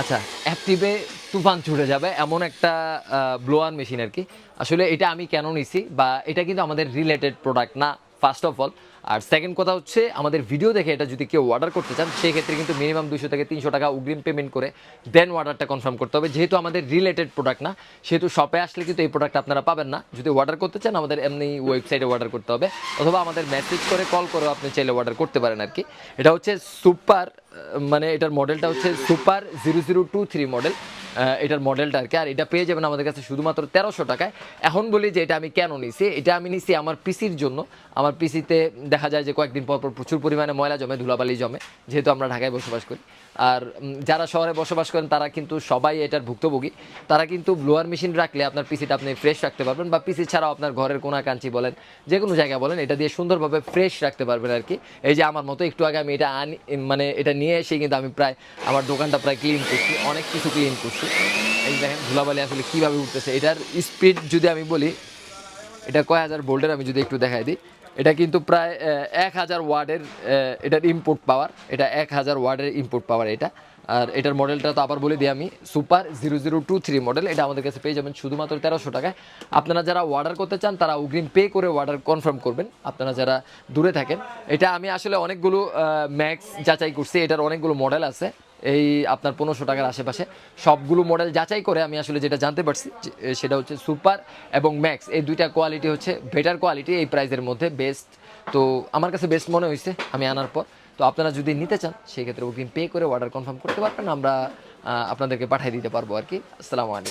আচ্ছা অ্যাক্টিভে তুফান ছুটে যাবে, এমন একটা ব্লোয়ার মেশিন আর কি। আসলে এটা আমি কেন নিছি বা এটা কিন্তু আমাদের রিলেটেড প্রোডাক্ট না। ফার্স্ট অফ অল আর সেকেন্ড কথা হচ্ছে, আমাদের ভিডিও দেখে এটা যদি কেউ অর্ডার করতে চান সেই ক্ষেত্রে কিন্তু মিনিমাম দুশো থেকে তিনশো টাকা অগ্রিম পেমেন্ট করে দেন অর্ডারটা কনফার্ম করতে হবে। যেহেতু আমাদের রিলেটেড প্রোডাক্ট না, সেহেতু শপে আসলে কিন্তু এই প্রোডাক্ট আপনারা পাবেন না। যদি অর্ডার করতে চান, আমাদের এমনি ওয়েবসাইটে অর্ডার করতে হবে। অথবা আমাদের মেসেজ করে কল করে আপনি চাইলে অর্ডার করতে পারেন আর কি। এটা হচ্ছে সুপার মানে এটার মডেলটা হচ্ছে super zero zero two three model এটার মডেলটা আর কি। আর এটা পেয়ে যাবেন আমাদের কাছে শুধুমাত্র তেরোশো টাকায়। এখন বলি যে এটা আমি কেন নিছি? এটা আমি নিছি আমার পিসির জন্য। আমার পিসিতে দেখা যায় যে কয়েকদিন পর পর প্রচুর পরিমাণে ময়লা জমে, ধুলাবালি জমে, যেহেতু আমরা ঢাকায় বসবাস করি। আর যারা শহরে বসবাস করেন, তারা কিন্তু সবাই এটার ভুক্তভোগী। তারা কিন্তু ব্লোয়ার মেশিন রাখলে আপনার পিসিটা আপনি ফ্রেশ রাখতে পারবেন বা পিসি ছাড়াও আপনার ঘরের কোনা কাঞ্চি বলেন, যে কোনো জায়গায় বলেন, এটা দিয়ে সুন্দরভাবে ফ্রেশ রাখতে পারবেন আর কি। এই যে আমার মতো একটু আগে আমি এটা আনি মানে এটা নিয়ে এসে কিন্তু আমি প্রায়, আমার দোকানটা প্রায় ক্লিন করছি, অনেক কিছু ক্লিন করছি। এই দেখেন ধুলাবালি আসলে কীভাবে উঠতেছে, এটার স্পিড যদি আমি বলি, এটা কয় হাজার ভোল্টের আমি যদি একটু দেখাই দিই, এটা কিন্তু প্রায় এক হাজার ওয়ার্ডের এটার ইম্পোর্ট পাওয়ার এটা এক হাজার ওয়ার্ডের ইম্পোর্ট পাওয়ার এটা। আর এটার মডেলটা তো আবার বলে দিই আমি super zero zero two three model এটা আমাদের কাছে পেয়ে যাবেন শুধুমাত্র তেরোশো টাকায়। আপনারা যারা অর্ডার করতে চান, তারা অগ্রিম পে করে অর্ডার কনফার্ম করবেন। আপনারা যারা দূরে থাকেন, এটা আমি আসলে অনেকগুলো ম্যাক্স যাচাই করছি, এটার অনেকগুলো মডেল আছে। এই আপনার পনেরোশো টাকার আশেপাশে সবগুলো মডেল যাচাই করে আমি আসলে যেটা জানতে পারছি সেটা হচ্ছে সুপার এবং ম্যাক্স এই দুইটা কোয়ালিটি হচ্ছে বেটার কোয়ালিটি এই প্রাইসের মধ্যে বেস্ট তো আমার কাছে বেস্ট মনে হয়েছে আমি আনার পর। তো আপনারা যদি নিতে চান, সেই ক্ষেত্রে অগ্রিম পে করে অর্ডার কনফার্ম করতে পারবেন। আমরা আপনাদেরকে পাঠিয়ে দিতে পারব আর কি। আসসালামু আলাইকুম।